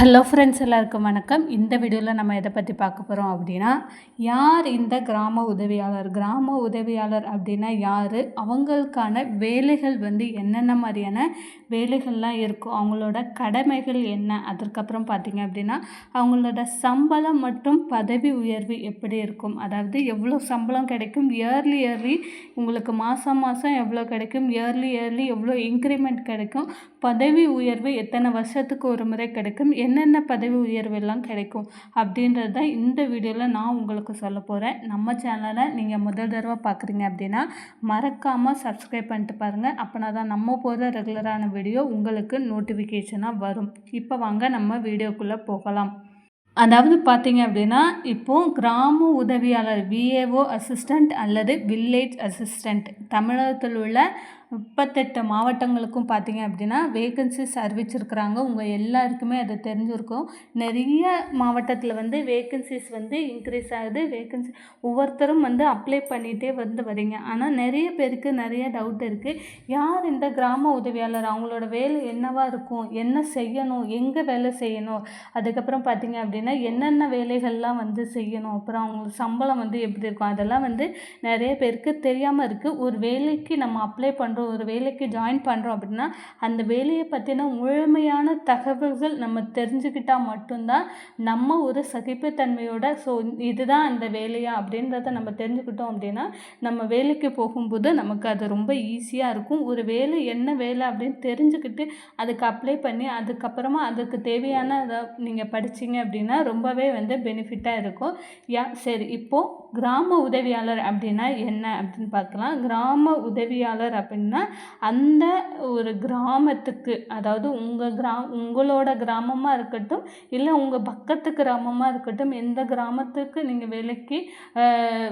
Hello friends எல்லாருக்கும் வணக்கம். இந்த வீடியோவில் நம்ம எதை பற்றி பார்க்க போகிறோம் அப்படின்னா யார் இந்த கிராம உதவியாளர்? கிராம உதவியாளர் அப்படின்னா யார்? அவங்களுக்கான வேலைகள் வந்து என்னென்ன மாதிரியான வேலைகள்லாம் இருக்கும்? அவங்களோட கடமைகள் என்ன? அதற்கப்புறம் பார்த்திங்க அப்படின்னா அவங்களோட சம்பளம் மற்றும் பதவி உயர்வு எப்படி இருக்கும்? அதாவது எவ்வளோ சம்பளம் கிடைக்கும்? இயர்லி இயர்லி உங்களுக்கு மாதம் மாதம் எவ்வளோ கிடைக்கும்? இயர்லி இயர்லி எவ்வளோ இன்க்ரிமெண்ட் கிடைக்கும்? பதவி உயர்வு எத்தனை வருஷத்துக்கு ஒரு முறை கிடைக்கும்? என்னென்ன பதவி உயர்வெல்லாம் கிடைக்கும் அப்படின்றது தான் இந்த வீடியோவில் நான் உங்களுக்கு சொல்ல போகிறேன் நம்ம சேனலை நீங்கள் முதல் தடவை பார்க்குறீங்க அப்படின்னா மறக்காமல் சப்ஸ்கிரைப் பண்ணிட்டு பாருங்கள் அப்போனா தான் நம்ம போகிற ரெகுலரான வீடியோ உங்களுக்கு நோட்டிஃபிகேஷனாக வரும். இப்போ வாங்க நம்ம வீடியோக்குள்ளே போகலாம். அதாவது பார்த்தீங்க அப்படின்னா இப்போது கிராம உதவியாளர் விஏஓ அசிஸ்டண்ட் அல்லது வில்லேஜ் அசிஸ்டண்ட் தமிழகத்தில் உள்ள முப்பத்தெட்டு மாவட்டங்களுக்கும் பார்த்தீங்க அப்படின்னா வேகன்சிஸ் அறிவிச்சிருக்கிறாங்க. உங்கள் எல்லாருக்குமே அது தெரிஞ்சிருக்கும். நிறைய மாவட்டத்தில் வந்து வேகன்சிஸ் வந்து இன்க்ரீஸ் ஆகுது. வேகன்சி ஒவ்வொருத்தரும் வந்து அப்ளை பண்ணிகிட்டே வந்து வரீங்க. ஆனால் நிறைய பேருக்கு நிறைய டவுட் இருக்குது யார் இந்த கிராம உதவியாளர்? அவங்களோட வேலை என்னவாக இருக்கும்? என்ன செய்யணும்? எங்கே வேலை செய்யணும்? அதுக்கப்புறம் பார்த்தீங்க அப்படின்னா என்னென்ன வேலைகள்லாம் வந்து செய்யணும்? அப்புறம் அவங்களுக்கு சம்பளம் வந்து எப்படி இருக்கும்? அதெல்லாம் வந்து நிறைய பேருக்கு தெரியாமல் இருக்குது ஒரு வேலைக்கு நம்ம அப்ளை பண்ணுறோம் ஒரு வேலைக்கு ஜாயின் பண்ணுறோம் அப்படின்னா அந்த வேலையை பற்றின முழுமையான தகவல்கள் நம்ம தெரிஞ்சுக்கிட்டால் மட்டும்தான் நம்ம ஒரு சகிப்புத்தன்மையோட ஸோ இதுதான் அந்த வேலையா? அப்படின்றத நம்ம தெரிஞ்சுக்கிட்டோம் அப்படின்னா நம்ம வேலைக்கு போகும்போது நமக்கு அது ரொம்ப ஈஸியாக இருக்கும். ஒரு வேலை என்ன வேலை அப்படின்னு தெரிஞ்சுக்கிட்டு அதுக்கு அப்ளை பண்ணி அதுக்கப்புறமா அதுக்கு தேவையான அதை நீங்கள் படிச்சிங்க அப்படின்னா ரொம்பவே வந்து பெனிஃபிட்டாக இருக்கும். யா சரி இப்போது கிராம உதவியாளர் அப்படின்னா என்ன அப்படின்னு பார்க்கலாம். கிராம உதவியாளர் அப்படின்னா அந்த ஒரு கிராமத்துக்கு அதாவது உங்கள் கிரா உங்களோட கிராமமாக இருக்கட்டும் இல்லை உங்கள் பக்கத்து கிராமமாக இருக்கட்டும் எந்த கிராமத்துக்கு நீங்கள் வேலைக்கு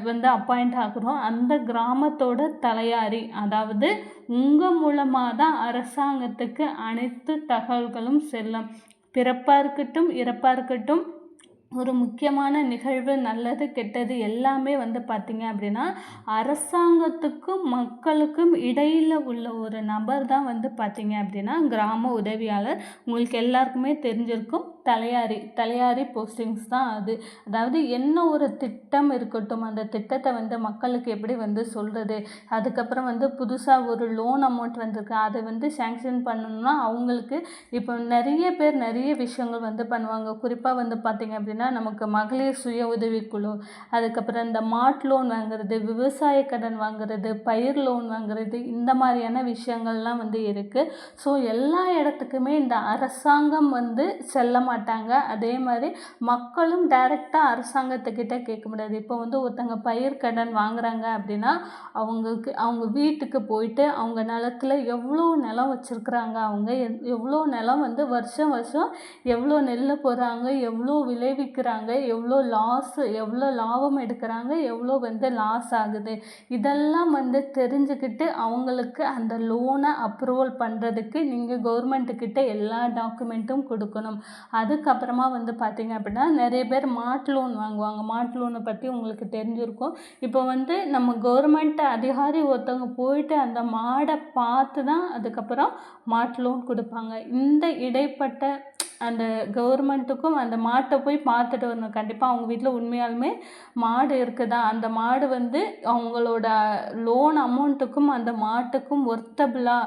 வந்து அப்பாயிண்ட் ஆகுறோம் அந்த கிராமத்தோட தலையாரி அதாவது உங்கள் மூலமாக தான் அரசாங்கத்துக்கு அனைத்து தகவல்களும் செல்லும். பிறப்பாக இருக்கட்டும் இறப்பாக இருக்கட்டும் ஒரு முக்கியமான நிகழ்வு நல்லது கெட்டது எல்லாமே வந்து பார்த்திங்க அப்படின்னா அரசாங்கத்துக்கும் மக்களுக்கும் இடையில் உள்ள ஒரு நபர் தான் வந்து பார்த்திங்க அப்படின்னா கிராம உதவியாளர். உங்களுக்கு எல்லாருக்குமே தெரிஞ்சிருக்கும். தலையாரி தலையாரி போஸ்டிங்ஸ் தான் அது. அதாவது என்ன ஒரு திட்டம் இருக்கட்டும் அந்த திட்டத்தை வந்து மக்களுக்கு எப்படி வந்து சொல்கிறது அதுக்கப்புறம் வந்து புதுசாக ஒரு லோன் அமௌண்ட் வந்திருக்கு. அதை வந்து சேங்ஷன் பண்ணணும்னா அவங்களுக்கு இப்போ நிறைய பேர் நிறைய விஷயங்கள் வந்து பண்ணுவாங்க. குறிப்பாக வந்து பார்த்திங்க அப்படின்னா நமக்கு மகளிர் சுய உதவிக்குழு அதுக்கப்புறம் இந்த மாட் லோன் வாங்குறது விவசாய கடன் வாங்குறது பயிர் லோன் வாங்குறது இந்த மாதிரியான விஷயங்கள்லாம் வந்து இருக்குது ஸோ எல்லா இடத்துக்குமே இந்த அரசாங்கம் வந்து செல்ல மாட்டாங்க. அதே மாதிரி மக்களும் டைரெக்டாக அரசாங்கத்துக்கிட்ட கேட்க முடியாது. இப்போ வந்து ஒருத்தங்க பயிர் கடன் வாங்குறாங்க அப்படின்னா அவங்களுக்கு அவங்க வீட்டுக்கு போயிட்டு அவங்க நிலத்துல எவ்வளோ நிலம் வச்சுருக்குறாங்க அவங்க எவ்வளோ நிலம் வந்து வருஷம் வருஷம் எவ்வளோ நெல் போடுறாங்க எவ்வளோ விளைவிக்கிறாங்க எவ்வளோ லாஸ் எவ்வளோ லாபம் எடுக்கிறாங்க எவ்வளோ வந்து லாஸ் ஆகுது. இதெல்லாம் வந்து தெரிஞ்சுக்கிட்டு அவங்களுக்கு அந்த லோனை அப்ரூவல் பண்ணுறதுக்கு நீங்கள் கவர்மெண்ட்டுக்கிட்ட எல்லா டாக்குமெண்ட்டும் கொடுக்கணும். அது அதுக்கப்புறமா வந்து பார்த்திங்க அப்படின்னா நிறைய பேர் மாட் லோன் வாங்குவாங்க. மாட்டு லோனை பற்றி உங்களுக்கு தெரிஞ்சிருக்கும். இப்போ வந்து நம்ம கவர்மெண்ட் அதிகாரி ஒருத்தவங்க போயிட்டு அந்த மாடை பார்த்து தான் அதுக்கப்புறம் மாட் லோன் கொடுப்பாங்க. இந்த இடைப்பட்ட அந்த கவர்மெண்ட்டுக்கும் அந்த மாட்டை போய் பார்த்துட்டு வரணும். கண்டிப்பாக அவங்க வீட்டில் உண்மையாலுமே மாடு இருக்குதா அந்த மாடு வந்து அவங்களோட லோன் அமௌண்ட்டுக்கும் அந்த மாட்டுக்கும் ஒர்த்தபிளா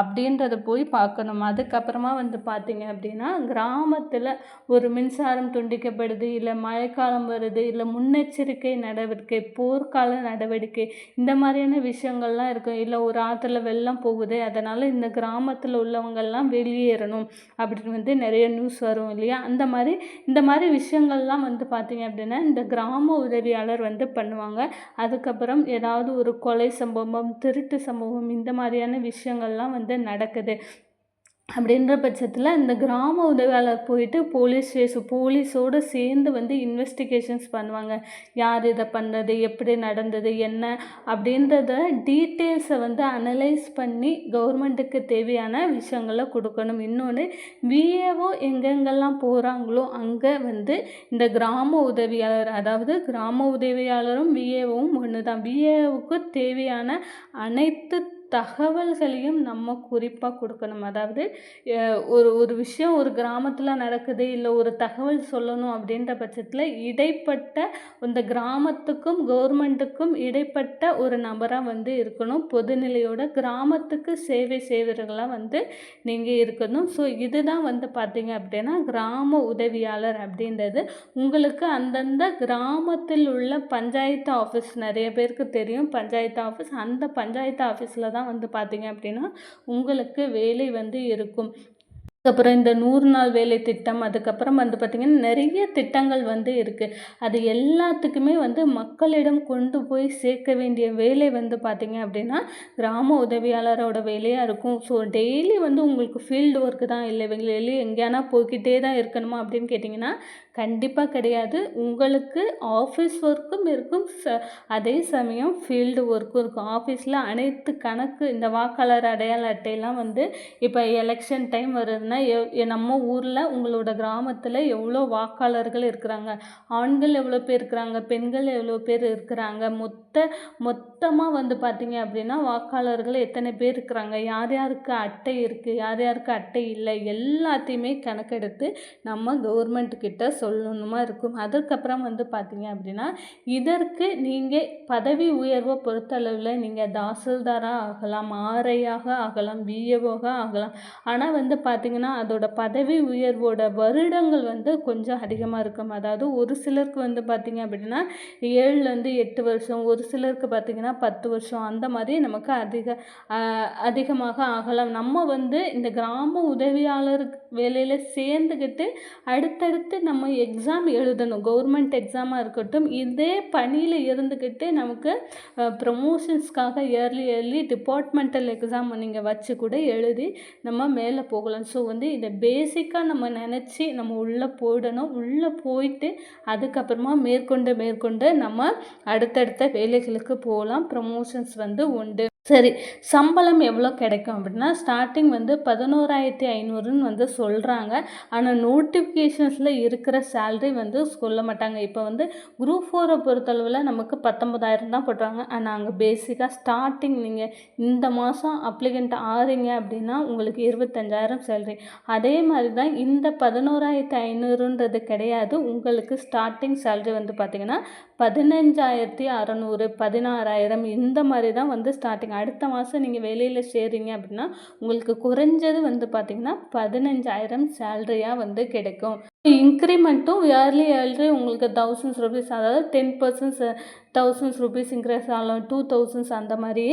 அப்படின்றத போய் பார்க்கணும். அதுக்கப்புறமா வந்து பார்த்திங்க அப்படின்னா கிராமத்தில் ஒரு மின்சாரம் துண்டிக்கப்படுது இல்லை மழைக்காலம் வருது இல்லை முன்னெச்சரிக்கை நடவடிக்கை போர்க்கால நடவடிக்கை இந்த மாதிரியான விஷயங்கள்லாம் இருக்கும். இல்லை ஒரு ஆற்றுல வெள்ளம் போகுது அதனால் இந்த கிராமத்தில் உள்ளவங்கள்லாம் வெளியேறணும் அப்படின்னு வந்து நிறைய நியூஸ் வரும் இல்லையா? அந்த மாதிரி இந்த மாதிரி விஷயங்கள்லாம் வந்து பார்த்திங்க அப்படின்னா இந்த கிராம உதவியாளர் வந்து பண்ணுவாங்க. அதுக்கப்புறம் ஏதாவது ஒரு கொலை சம்பவம் திருட்டு சம்பவம் இந்த மாதிரியான விஷயங்கள்லாம் வந்து நடக்குது. அப்படின்ற பட்சத்தில் இந்த கிராம உதவியாளர் போயிட்டு போலீஸ் ஸ்டேஷன் போலீஸோடு சேர்ந்து வந்து இன்வெஸ்டிகேஷன்ஸ் பண்ணுவாங்க. யார் இதை பண்ணுறது எப்படி நடந்தது என்ன அப்படின்றத டீட்டெயில்ஸை வந்து அனலைஸ் பண்ணி கவர்மெண்ட்டுக்கு தேவையான விஷயங்களை கொடுக்கணும். இன்னொன்று விஏஓ எங்கெங்கெல்லாம் போகிறாங்களோ அங்கே வந்து இந்த கிராம உதவியாளர் அதாவது கிராம உதவியாளரும் விஏஓவும் ஒன்று தான் விஏஓவுக்கு தேவையான அனைத்து தகவல்களையும் நம்ம குறிப்பாக கொடுக்கணும். அதாவது ஒரு ஒரு விஷயம் ஒரு கிராமத்தில் நடக்குது இல்லை ஒரு தகவல் சொல்லணும் அப்படின்ற பட்சத்தில் இடைப்பட்ட இந்த கிராமத்துக்கும் கவர்மெண்ட்டுக்கும் இடைப்பட்ட ஒரு நபராக வந்து இருக்கணும். பொதுநிலையோட கிராமத்துக்கு சேவை செய்வர்களாக வந்து நீங்கள் இருக்கணும். ஸோ இதுதான் வந்து பார்த்தீங்க அப்படின்னா கிராம உதவியாளர் அப்படின்றது. உங்களுக்கு அந்தந்த கிராமத்தில் உள்ள பஞ்சாயத்து ஆஃபீஸ் நிறைய பேருக்கு தெரியும். பஞ்சாயத்து ஆஃபீஸ் அந்த பஞ்சாயத்து ஆஃபீஸில் தான் வந்து பார்த்தீங்க அப்படின்னா உங்களுக்கு வேலை வந்து இருக்கும். அதுக்கப்புறம் இந்த நூறு நாள் வேலை திட்டம் அதுக்கப்புறம் வந்து பார்த்திங்கன்னா நிறைய திட்டங்கள் வந்து இருக்குது அது எல்லாத்துக்குமே வந்து மக்களிடம் கொண்டு போய் சேர்க்க வேண்டிய வேலை வந்து பார்த்திங்க அப்படின்னா கிராம உதவியாளரோட வேலையாக இருக்கும். ஸோ டெய்லி வந்து உங்களுக்கு ஃபீல்டு ஒர்க்கு தான் இல்லை வெளியே எங்கேயானா போய்கிட்டே தான் இருக்கணுமா அப்படின்னு கேட்டிங்கன்னா கண்டிப்பாக கிடையாது. உங்களுக்கு ஆஃபீஸ் ஒர்க்கும் இருக்கும். ச அதே சமயம் ஃபீல்டு ஒர்க்கும் இருக்கும். ஆஃபீஸில் அனைத்து கணக்கு இந்த வாக்காளர் அடையாள அட்டையெல்லாம் வந்து இப்போ எலெக்ஷன் டைம் வருதுன்னா எ- நம்ம ஊரில் உங்களோட கிராமத்தில் எவ்வளோ வாக்காளர்கள் இருக்கிறாங்க? ஆண்கள் எவ்வளோ பேர் இருக்கிறாங்க? பெண்கள் எவ்வளோ பேர் இருக்கிறாங்க? மொத்த மொத்த மொத்தமாக வந்து பார்த்தீங்க அப்படின்னா வாக்காளர்கள் எத்தனை பேர் இருக்கிறாங்க? யார் யாருக்கு அட்டை இருக்குது யார் யாருக்கு அட்டை இல்லை? எல்லாத்தையுமே கணக்கெடுத்து நம்ம கவர்மெண்ட்டுக்கிட்ட சொல்லணுமா இருக்கும். அதுக்கப்புறம் வந்து பார்த்தீங்க அப்படின்னா இதற்கு நீங்கள் பதவி உயர்வை பொறுத்தளவில் நீங்கள் தாசில்தாராக ஆகலாம் ஆர்ஐயாக ஆகலாம் பிஏஓக ஆகலாம். ஆனால் வந்து பார்த்தீங்கன்னா அதோட பதவி உயர்வோட வருடங்கள் வந்து கொஞ்சம் அதிகமாக இருக்கும். அதாவது ஒரு சிலருக்கு வந்து பார்த்தீங்க அப்படின்னா ஏழுலேருந்து எட்டு வருஷம் ஒரு ஒரு சிலருக்கு பார்த்தீங்கன்னா பத்து வருஷம் அந்த மாதிரி நமக்கு அதிக அதிகமாக ஆகலாம். நம்ம வந்து இந்த கிராம உதவியாளர் வேலையில் சேர்ந்துக்கிட்டு அடுத்தடுத்து நம்ம எக்ஸாம் எழுதணும். கவர்மெண்ட் எக்ஸாமாக இருக்கட்டும் இதே பணியில் இருந்துக்கிட்டு நமக்கு ப்ரமோஷன்ஸ்க்காக இயர்லி இயர்லி டிபார்ட்மெண்டல் எக்ஸாம் நீங்கள் வச்சு கூட எழுதி நம்ம மேலே போகலாம். ஸோ வந்து இதை பேசிக்காக நம்ம நினச்சி நம்ம உள்ளே போயிடணும். உள்ளே போயிட்டு அதுக்கப்புறமா மேற்கொண்டு மேற்கொண்டு நம்ம அடுத்தடுத்த வேலைகளுக்கு போகலாம். ப்ரமோஷன்ஸ் வந்து உண்டு. சரி சம்பளம் எவ்வளோ கிடைக்கும் அப்படின்னா ஸ்டார்டிங் வந்து பதினோராயிரத்தி ஐநூறுன்னு வந்து சொல்கிறாங்க ஆனால் நோட்டிஃபிகேஷன்ஸில் இருக்கிற சேல்ரி வந்து சொல்ல மாட்டாங்க. இப்போ வந்து குரூப் ஃபோரை பொறுத்தளவில் நமக்கு பத்தொம்பதாயிரம் தான் போட்டுறாங்க ஆனால் அங்கே பேசிக்காக ஸ்டார்டிங் நீங்கள் இந்த மாதம் அப்ளிகண்ட் ஆறீங்க அப்படின்னா உங்களுக்கு இருபத்தஞ்சாயிரம் சேல்ரி அதே மாதிரி தான் இந்த பதினோராயிரத்தி ஐநூறுன்றது கிடையாது. உங்களுக்கு ஸ்டார்டிங் சேல்ரி வந்து பார்த்திங்கன்னா பதினஞ்சாயிரத்தி அறநூறு பதினாறாயிரம் இந்த மாதிரி தான் வந்து ஸ்டார்டிங் அடுத்த மாதம் நீங்கள் வெளியில் சேர்றீங்க அப்படின்னா உங்களுக்கு குறைஞ்சது வந்து பார்த்திங்கன்னா பதினஞ்சாயிரம் சேல்ரியாக வந்து கிடைக்கும். இன்க்ரிமெண்ட்டும் இயர்லி இயர்லி உங்களுக்கு தௌசண்ட்ஸ் ருபீஸ் அதாவது ten percents thousands rupees increase ஆகலாம். டூ தௌசண்ட்ஸ் அந்த மாதிரி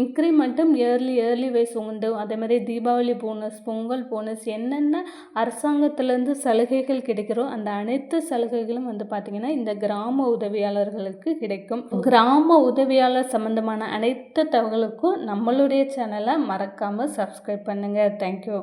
இன்க்ரிமெண்ட்டும் இயர்லி இயர்லி வைஸ் உண்டு. அதே மாதிரி தீபாவளி போனஸ் பொங்கல் போனஸ் என்னென்ன அரசாங்கத்திலேருந்து சலுகைகள் கிடைக்கிறோ அந்த அனைத்து சலுகைகளும் வந்து பார்த்திங்கன்னா இந்த கிராம உதவியாளர்களுக்கு கிடைக்கும். கிராம உதவியாளர் சம்மந்தமான அனைத்து தகவலுக்கும் நம்மளுடைய சேனலை மறக்காமல் சப்ஸ்கிரைப் பண்ணுங்கள் தேங்க்யூ